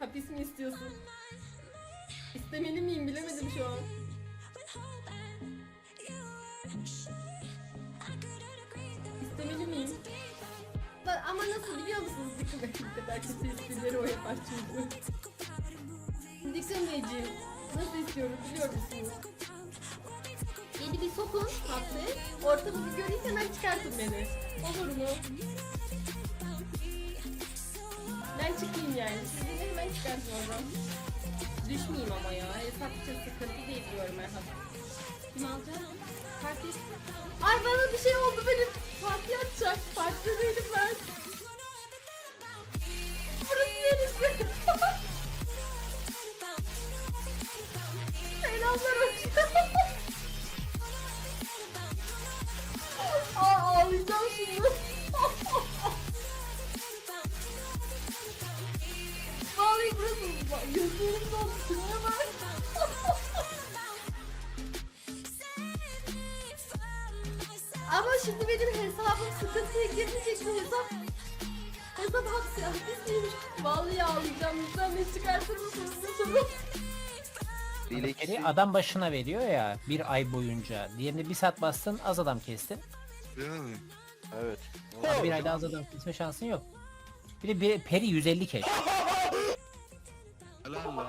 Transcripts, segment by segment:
Hapis mi istiyorsun? İstemeli miyim bilemedim şu an. İstemeli miyim? Ama nasıl biliyor musunuz Dikkat kadar kötü esprileri o yapar çünkü. Dikkat Beyciğim, nasıl istiyorum biliyor musunuz? Yeni bir sokun hapse, ortamı bir göreyim hemen çıkartın beni. Olur mu? Ben çıkayım yani. Siz çıkartın oradan. Düşmeyeyim ama ya. Hesapça sıkıntı değil diyorum Erhan. Kim alacak? Parti. Ay bana bir şey oldu benim. Parti atacak. Partide değilim ben. Burası neresi? Selamlar sıkıntıya girecek mi hesap? Hesap hapsi hapisliymiş. Vallahi ağlayacağım. Lütfen beni çıkartır mısınız lütfen? Biri adam başına veriyor ya bir ay boyunca. Diğerini bir saat bastın az adam kestin. Yani. Evet. Ama bir ayda az adam kesme şansın yok. Bir de bir, peri 150 keş. Helal lan.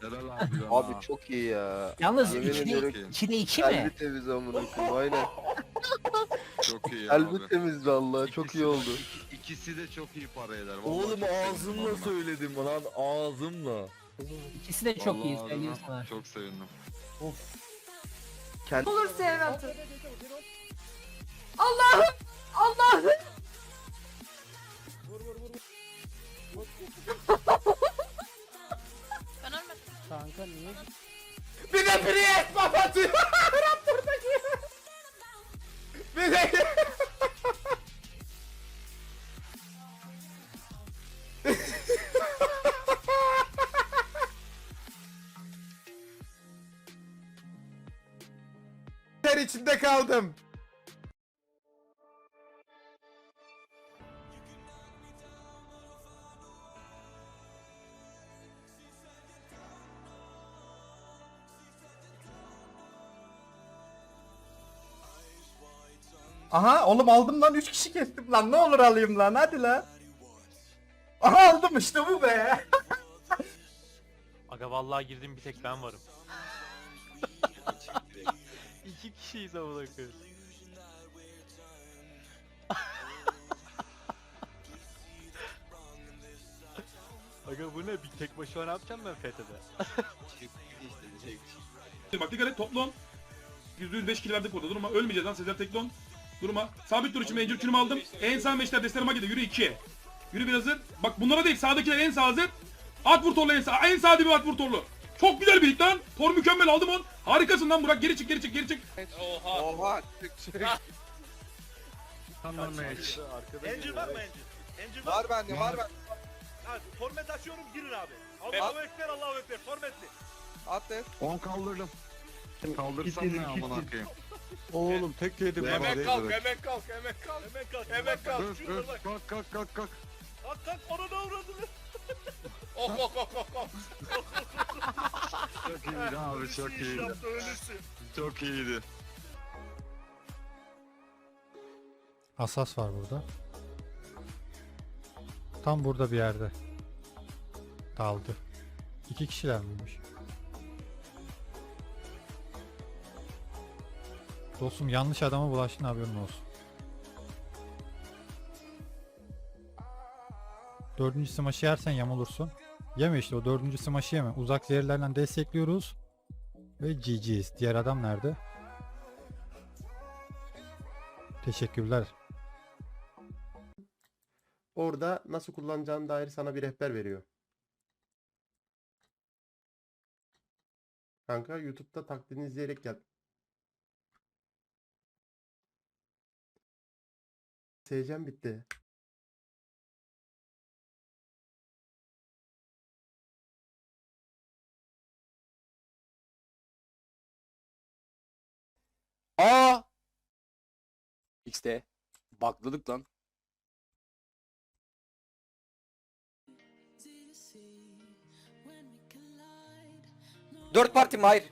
Helal abi lan. Abi çok iyi ya. Yalnız Yemin 2'de, ediyorum. 2'de 2 mi? Kalbi temiz amına koyayım aynen. Çok iyi Kalbi abi. temiz valla çok iyi oldu. iki- İkisi de çok iyi para eder. Vallahi Oğlum çok sevindim ağzımla adına. söyledim lan ağzımla. İkisi de çok iyi Vallahi söyleyeyim adına. Çok sevindim. Kendi Olur Serhat'ım. Allah'ım! Allah'ım! Kanka niye? Bir de Priest papatıyor. Ter içinde kaldım. Aha oğlum aldım lan 3 kişi kestim lan ne olur alayım lan hadi lan. Aha aldım işte bu be. Aga vallahi girdim bir tek ben varım. Kişiyiz amına koyayım. Aga bu ne? Bir tek başıma ne yapacağım ben FETÖ'de? Bak dikkat et toplam. %105 kill verdik burada durma. Ölmeyeceğiz lan Sezer Teklon. Durma. Sabit duruş için Angel kürümü aldım. En sağ meşler destelerime gidiyor. Yürü 2. Yürü bir hazır. Bak bunlara değil sağdakiler en sağ hazır. At vur torlu en sağ. En sağ dibi at vur torlu. Çok güzel bir hit lan. Tor mükemmel aldım on. Harikasın lan Burak. Geri çık geri çık geri çık. Oha. Tamam meç. Angel var mı Angel? Angel var. Var bende var bende. Ha, format açıyorum girin abi. Allahu Ekber Allahu Ekber formatli. At et. 10 kaldırdım. Kaldırsam ne amına koyayım. Oğlum tek yedim Hemen kalk hemen kalk hemen kalk. Hemen kalk hemen kalk. Öf öf bak. kalk kalk kalk kalk. Kalk kalk ona da uğradın. Oh oh oh oh oh. Çok iyiydi abi çok iyiydi. Ölürsün. Çok iyiydi. Asas var burada. Tam burada bir yerde. Daldı. İki kişiler miymiş? Dostum yanlış adama bulaştın haberin olsun. Dördüncü smaşı yersen yamulursun. Yeme işte o dördüncü smaşı yeme. Uzak zehirlerden destekliyoruz. Ve GG'yiz. Diğer adam nerede? Teşekkürler. Orada nasıl kullanacağına dair sana bir rehber veriyor. Kanka YouTube'da taklidini izleyerek gel. Seyircem bitti. Aa! X'te. Bakladık lan. Dört parti mi? Hayır.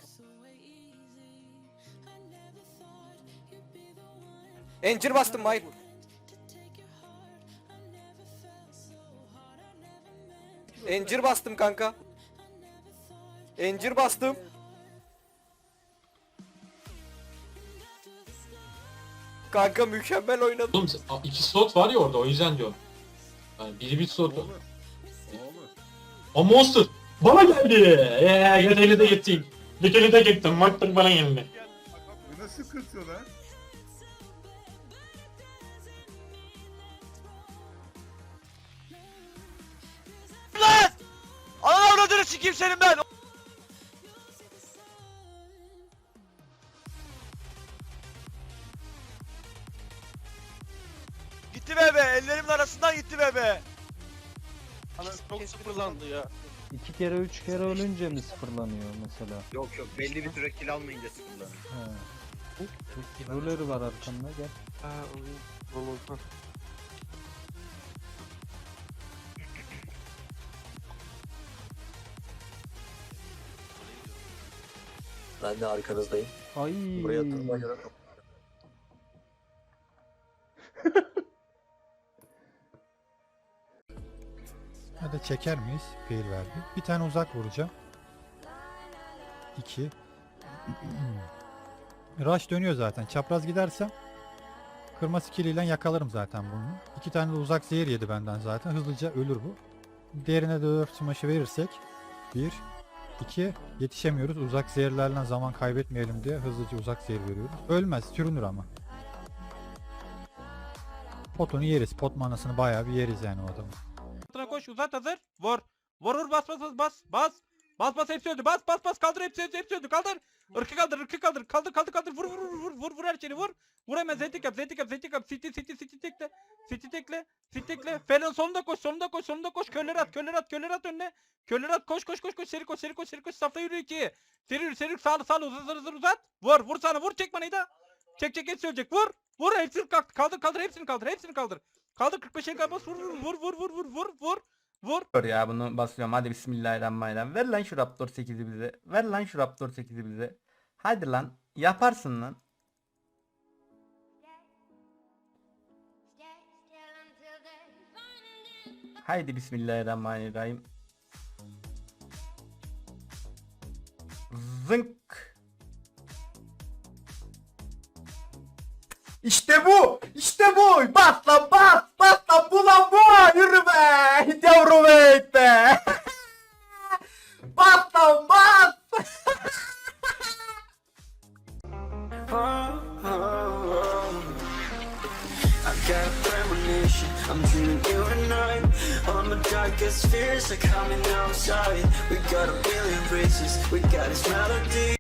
Encir bastım mı? Hayır. Encir bastım kanka. Encir bastım. Kanka mükemmel oynadım. Oğlum a- iki slot var ya orada o yüzden diyorum. Yani biri bir slot. Olur. O monster. Bana geldi. Eee geteli de gittim. Geteli de gittim. Baktım bana geldi. Bu nasıl kırtıyor lan? Lan! Ana avradını sikeyim senin ben! Ana çok sıfırlandı ya. İki kere üç kere ölünce mi sıfırlanıyor mesela? Yok yok belli bir süre kill almayınca sıfırlanır. He. Ruleri var arkanda gel. Ben de arkanızdayım. Ay. göre Hadi çeker miyiz? Fail verdi. Bir tane uzak vuracağım. 2 Rush dönüyor zaten. Çapraz gidersem kırma skilliyle yakalarım zaten bunu. İki tane de uzak zehir yedi benden zaten. Hızlıca ölür bu. Diğerine de 4 smaşı verirsek 1 2 yetişemiyoruz. Uzak zehirlerle zaman kaybetmeyelim diye hızlıca uzak zehir veriyoruz. Ölmez, sürünür ama. Potunu yeriz. Pot manasını bayağı bir yeriz yani o adamın. Koş, uzat hazır. Vur. Vur vur bas bas bas bas. Bas. Bas bas hepsi öldü. Bas bas bas kaldır hepsi hepsi, hepsi öldü. Kaldır. Irkı kaldır, ırkı kaldır. Kaldır kaldır kaldır. Vur vur vur vur vur vur her şeyi vur. Vur hemen zentik yap, zentik yap, zentik yap. City city city tekle. City tekle. City tekle. Felon sonunda koş, sonunda koş, sonunda koş. Kölleri at, kölleri at, kölleri at önüne. Kölleri at, koş koş koş koş. Seri koş, seri koş, seri koş. Safta yürü iki. Seri yürü, seri yürü. Sağlı sağlı uzat uzat uzat uzat. Vur, vur sana, vur çek bana da. Çek çek hepsi ölecek. Vur. Vur hepsini kaldır, kaldır hepsini kaldır, hepsini kaldır. Kaldır 45'e kadar bas. Vur vur vur vur vur vur vur vur. Dur ya bunu basıyorum. Hadi bismillahirrahmanirrahim. Ver lan şu Raptor 8'i bize. Ver lan şu Raptor 8'i bize. Hadi lan. Yaparsın lan. Haydi bismillahirrahmanirrahim. Zınk. İşte bu. İşte bu. Bas lan bas. Bas lan bu lan bu. Yürü be. Yavrum evet be. bas lan bas. I'm dreaming you I All my darkest fears are coming outside We got a billion races, we got this melody